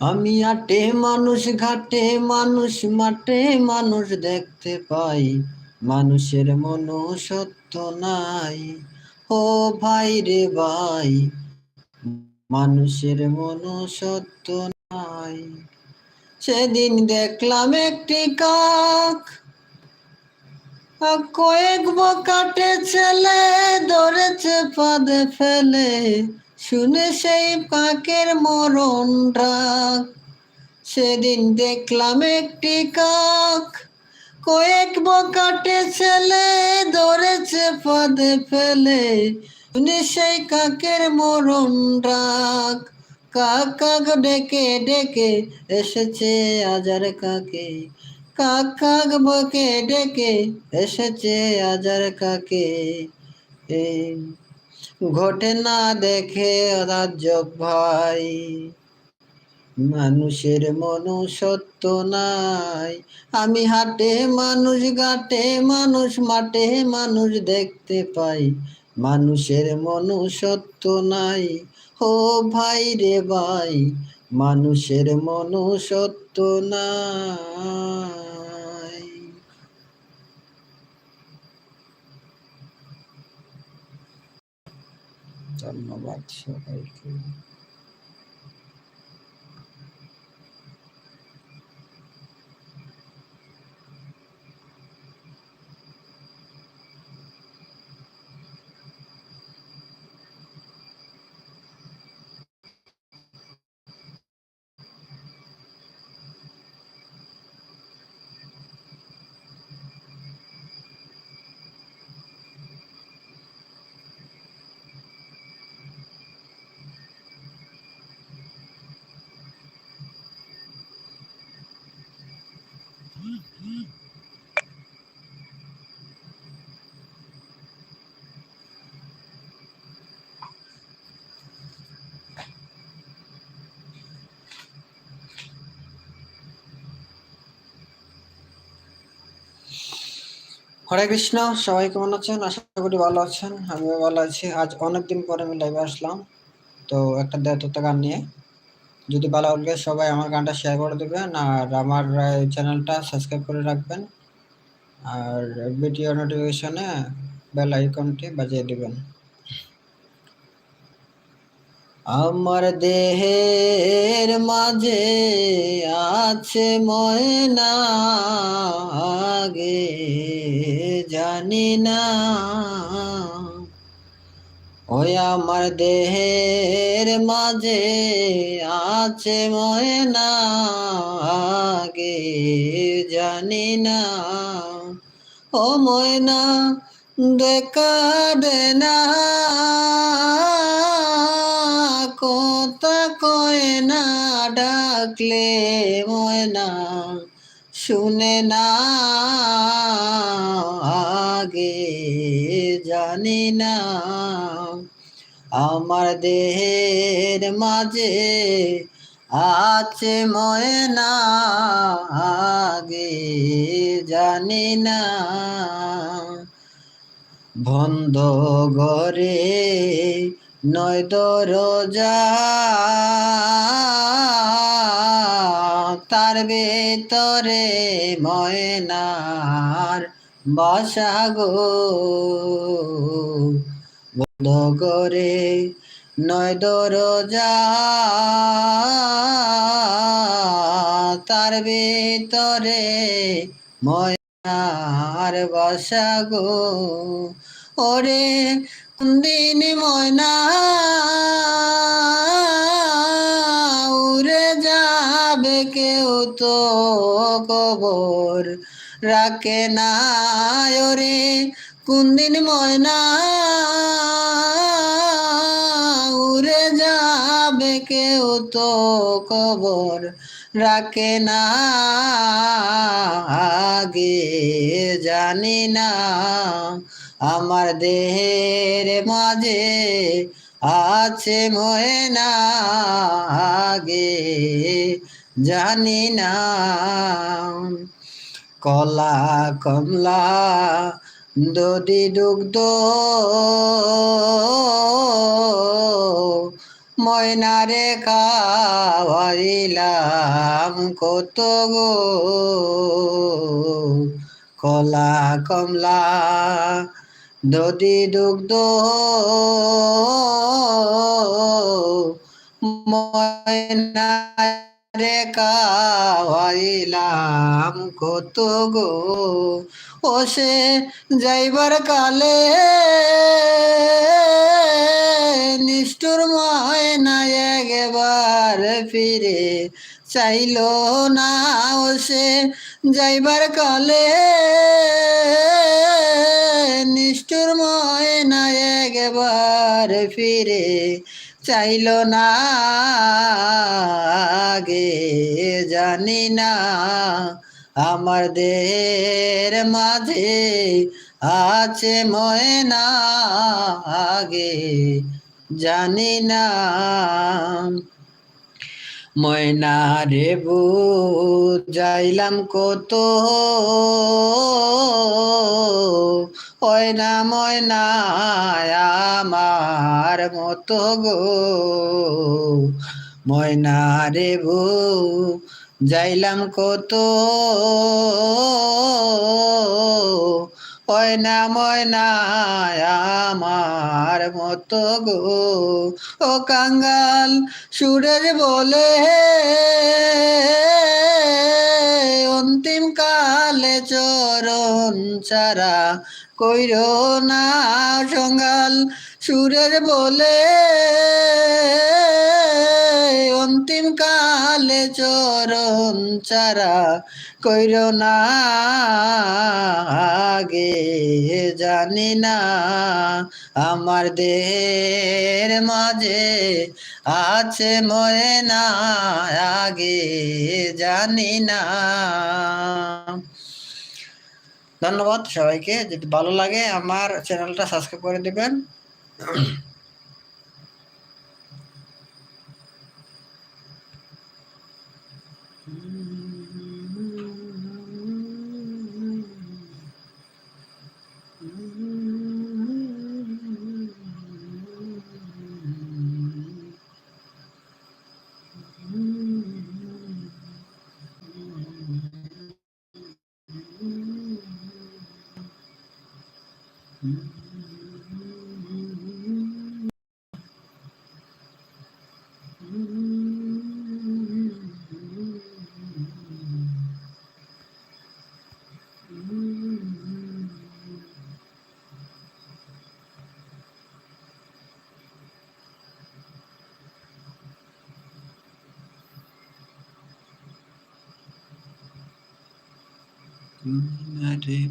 আমি আটে মানুষ, ঘাটে মানুষ, মাঠে মানুষ দেখতে পাই। মানুষের মনো সত্য নাই। ও ভাই রে ভাই, মানুষের মনো সত্য নাই। সেদিন দেখলাম একটি কাক, কয়েক বকাটে ছেলে ধরেছে পাদে ফেলে। শুনে সেই কাকের মরণ ডাক সেদিন দেখলাম একটি কাক। কয়েক বকাটে ছেলে ধরেছে পাদে ফেলে। শুনে সেই কাকের মরণ ডাক কাক কাক ডেকে ডেকে এসেছে আজার কাকে। কাক কাক বকে ডেকে এসেছে আজার কাকে। এই ঘটে না দেখে রাজ্য ভাই মানুষের মনো সত্য নাই। আমি হাটে মানুষ গাটে মানুষ, মাঠে মানুষ দেখতে পাই। মানুষের মনো সত্য নাই। ও ভাই রে ভাই, মানুষের মনো সত্য নাই। ধন্যবাদ সবাইকে। হরে কৃষ্ণ, সবাই কেমন আছেন? আশা করি ভালো আছেন। আমিও ভালো আছি। আজ অনেকদিন পরে আমি লাইভে আসলাম। তো একটা দেড় গান নিয়ে। যদি ভালো লাগে সবাই আমার গানটা শেয়ার করে দেবেন আর আমার চ্যানেলটা সাবস্ক্রাইব করে রাখবেন। আর ভিডিও নোটিফিকেশনে বেল আইকনটি বাজিয়ে দেবেন। আমার দেহের মাঝে আছে ময়না, আগে জানি না। ওই আমার দেহের মাঝে আছে ময়না, আগে জানি না। ও ময়না, দেখা দে না। কথা কয় ডাকলে ময়না, শুনে না। আগে জানি না। আমার দেহের মাঝে আছে ময়না, আগে জানি না। বন্ধ ঘরে নয় দরজা তার ভেতরে ময়নার বাসা গো। করে নয় দরজা, তার ভেতরে ময়নার বাসা গো। ওরে দিন ময়না, উড়ে যাবে কেউ তো কবর রাখে না ওরে দিন ময়না যাবে কেউ তো কবর রাখে না। আগে জানি না আমার দেহের মাঝে আছে ময়না। আগে জানি না কলা, কমলা দদি দুগ্ধ ময়নারে খাওয়াইলাম কত গো কলা, কমলা, দধি, দুগ্ধ, ময়নারে খাওয়াইলাম কত গো ও সে যাইবার কালে নিষ্ঠুর ময়না একবার ফিরে চাইল না সে যাইবার কালে। নিষ্ঠুর ময়না একবার ফিরে চাইল না আগে। জানি না আমার দের মাঝে আছে ময়না আগে। জানি না। ময়না রে যাইলাম কত না ময়না আমার মতো গো। ময়না রে যাইলাম কত ময়না ময়না, আমার মতো গো। ও কাঙ্গাল সুরের বলে অন্তিম কালে চরণ চারা কইর না সঙ্গাল। সুরের বলে অন্তিম কালে চরণ চারা কইর না আগে, জানি না আমার দেহের মাঝে আছে মরে ময়না, আগে, জানি না। ধন্যবাদ সবাইকে, যদি ভালো লাগে আমার চ্যানেলটা সাবস্ক্রাইব করে দিবেন। Mm-hmm. My de